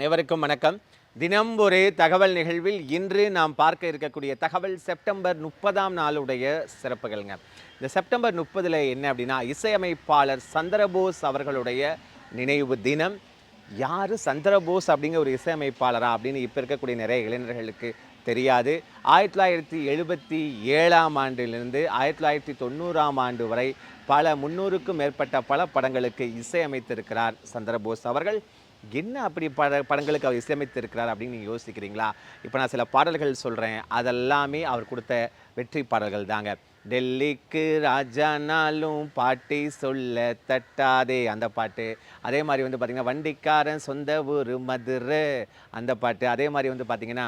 அனைவருக்கும் வணக்கம். தினம் ஒரு தகவல் நிகழ்வில் இன்று நாம் பார்க்க இருக்கக்கூடிய தகவல் செப்டம்பர் முப்பதாம் நாளுடைய சிறப்புகள்ங்க. இந்த செப்டம்பர் முப்பதில் என்ன அப்படின்னா இசையமைப்பாளர் சந்திரபோஸ் அவர்களுடைய நினைவு தினம். யார் சந்திரபோஸ் அப்படிங்கிற ஒரு இசையமைப்பாளரா அப்படின்னு இப்போ இருக்கக்கூடிய நிறைய இளைஞர்களுக்கு தெரியாது. ஆயிரத்தி தொள்ளாயிரத்தி எழுபத்தி ஏழாம் ஆண்டிலிருந்து ஆயிரத்தி தொள்ளாயிரத்தி தொண்ணூறாம் ஆண்டு வரை பல முன்னூறுக்கும் மேற்பட்ட பல படங்களுக்கு இசையமைத்திருக்கிறார் சந்திரபோஸ் அவர்கள். என்ன அப்படி பட படங்களுக்கு அவர் இசையமைத்திருக்கிறார் அப்படின்னு நீங்கள் யோசிக்கிறீங்களா? இப்போ நான் சில பாடல்கள் சொல்கிறேன் அதெல்லாமே அவர் கொடுத்த வெற்றி பாடல்கள் தாங்க. டெல்லிக்கு ராஜானாலும் பாட்டி சொல்ல தட்டாதே அந்த பாட்டு. அதே மாதிரி வந்து பார்த்திங்கன்னா வண்டிக்காரன் சொந்த ஊர் மதுரை. அந்த பாட்டு. அதே மாதிரி வந்து பார்த்திங்கன்னா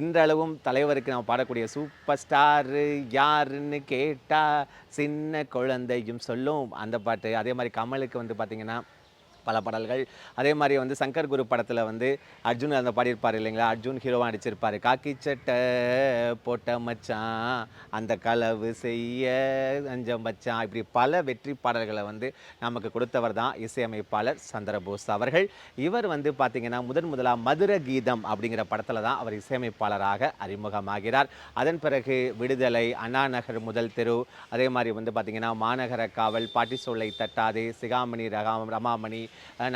இன்றளவும் தலைவருக்கு நம்ம பாடக்கூடிய சூப்பர் ஸ்டாரு யாருன்னு கேட்டால் சின்ன குழந்தையும் சொல்லும் அந்த பாட்டு. அதே மாதிரி கமலுக்கு வந்து பார்த்திங்கன்னா பல பாடல்கள். அதே மாதிரி வந்து சங்கர் குரு படத்தில் வந்து அர்ஜுன் அந்த பாடியிருப்பார் இல்லைங்களா? அர்ஜுன் ஹீரோவாக நடிச்சிருப்பார். காக்கி சட்டை போட்ட மச்சான் அந்த களவு செய்ய அஞ்சம் மச்சான். இப்படி பல வெற்றி பாடல்களை வந்து நமக்கு கொடுத்தவர் தான் இசையமைப்பாளர் சந்திரபோஸ் அவர்கள். இவர் வந்து பார்த்திங்கன்னா முதன் முதலாக மதுர கீதம் அப்படிங்கிற படத்தில் தான் அவர் இசையமைப்பாளராக அறிமுகமாகிறார். அதன் பிறகு விடுதலை அண்ணா நகர் முதல் தெரு அதே மாதிரி வந்து பார்த்திங்கன்னா மாநகர காவல் பாட்டி சொல்லை தட்டாதே சிகாமணி ரகா ரமாமணி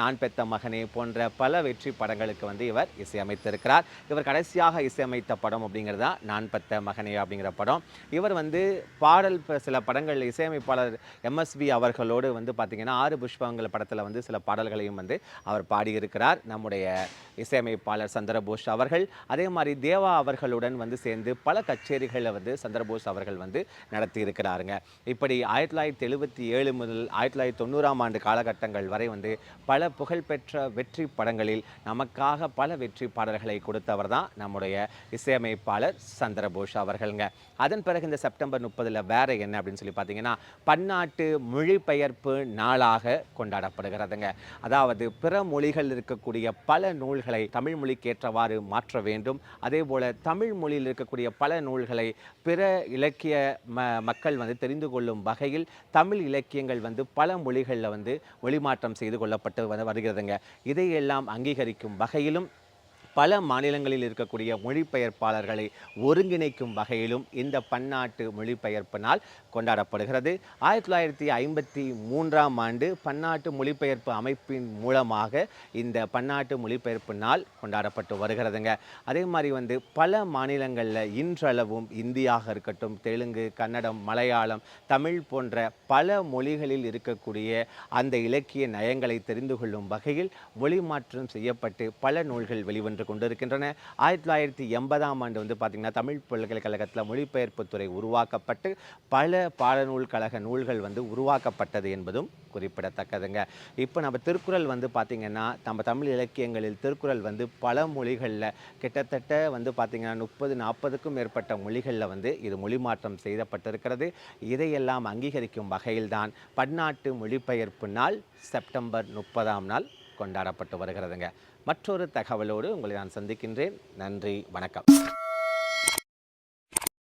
நான் பெத்த மகனே போன்ற பல வெற்றி படங்களுக்கு வந்து இவர் இசையமைத்திருக்கிறார். இவர் கடைசியாக இசையமைத்த படம் அப்படிங்கிறது தான் நான் பெத்த மகனே அப்படிங்கிற படம். இவர் வந்து பாடல் சில படங்கள் இசையமைப்பாளர் எம்எஸ்வி அவர்களோடு வந்து பார்த்திங்கன்னா ஆறு புஷ்பங்கள் படத்தில் வந்து சில பாடல்களையும் வந்து அவர் பாடியிருக்கிறார். நம்முடைய இசையமைப்பாளர் சந்திரபோஷ் அவர்கள். அதே மாதிரி தேவா அவர்களுடன் வந்து சேர்ந்து பல கச்சேரிகளை வந்து சந்திரபோஸ் அவர்கள் வந்து நடத்தி இருக்கிறாருங்க இப்படி ஆயிரத்தி தொள்ளாயிரத்தி எழுபத்தி ஏழு முதல் ஆயிரத்தி தொள்ளாயிரத்தி தொண்ணூறாம் ஆண்டு காலகட்டங்கள் வரை வந்து பல புகழ்பெற்ற வெற்றி படங்களில் நமக்காக பல வெற்றி பாடல்களை கொடுத்தவர் தான் நம்முடைய இசையமைப்பாளர் சந்திரபோஷ் அவர்களுங்க. அதன் பிறகு இந்த செப்டம்பர் முப்பதில் வேற என்ன அப்படின்னு சொல்லி பார்த்தீங்கன்னா பன்னாட்டு மொழிபெயர்ப்பு நாளாக கொண்டாடப்படுகிறதுங்க. அதாவது பிற மொழிகள் இருக்கக்கூடிய பல நூல்களை தமிழ் மொழிக்கேற்றவாறு மாற்ற வேண்டும். அதே போல் தமிழ் மொழியில் இருக்கக்கூடிய பல நூல்களை பிற இலக்கிய ம மக்கள் வந்து தெரிந்து கொள்ளும் வகையில் தமிழ் இலக்கியங்கள் வந்து பல மொழிகளில் வந்து ஒளிமாற்றம் செய்து கொள்ளப்பட்டு வருகிறதுங்க. இதையெல்லாம் அங்கீகரிக்கும் வகையிலும் பல மாநிலங்களில் இருக்கக்கூடிய மொழிபெயர்ப்பாளர்களை ஒருங்கிணைக்கும் வகையிலும் இந்த பன்னாட்டு மொழிபெயர்ப்பு நாள் கொண்டாடப்படுகிறது. ஆயிரத்தி தொள்ளாயிரத்தி ஐம்பத்தி மூன்றாம் ஆண்டு பன்னாட்டு மொழிபெயர்ப்பு அமைப்பின் மூலமாக இந்த பன்னாட்டு மொழிபெயர்ப்பு நாள் கொண்டாடப்பட்டு வருகிறதுங்க. அதே மாதிரி வந்து பல மாநிலங்களில் இன்றளவும் இந்தியாக இருக்கட்டும் தெலுங்கு கன்னடம் மலையாளம் தமிழ் போன்ற பல மொழிகளில் இருக்கக்கூடிய அந்த இலக்கிய நயங்களை தெரிந்து கொள்ளும் வகையில் மொழி மாற்றம் செய்யப்பட்டு பல நூல்கள் வெளிவந்து கொண்டிருக்கின்றன. ஆயிரத்தி தொள்ளாயிரத்தி எண்பதாம் ஆண்டு வந்து பார்த்திங்கன்னா தமிழ் பல்கலைக்கழகத்தில் மொழிபெயர்ப்பு துறை உருவாக்கப்பட்டு பல பாடநூல் கழக நூல்கள் வந்து உருவாக்கப்பட்டது என்பதும் குறிப்பிடத்தக்கதுங்க. இப்போ நம்ம திருக்குறள் வந்து பார்த்திங்கன்னா நம்ம தமிழ் இலக்கியங்களில் திருக்குறள் வந்து பல மொழிகளில் கிட்டத்தட்ட வந்து பார்த்திங்கன்னா முப்பது நாற்பதுக்கும் மேற்பட்ட மொழிகளில் வந்து இது மொழி மாற்றம் செய்யப்பட்டிருக்கிறது இதையெல்லாம் அங்கீகரிக்கும் வகையில்தான் பன்னாட்டு மொழிபெயர்ப்பு நாள் செப்டம்பர் முப்பதாம் நாள் கொண்டாடப்பட்டு வருகிறதுங்க. மற்றொரு தகவலோடு உங்களை நான் சந்திக்கின்றேன். நன்றி வணக்கம்.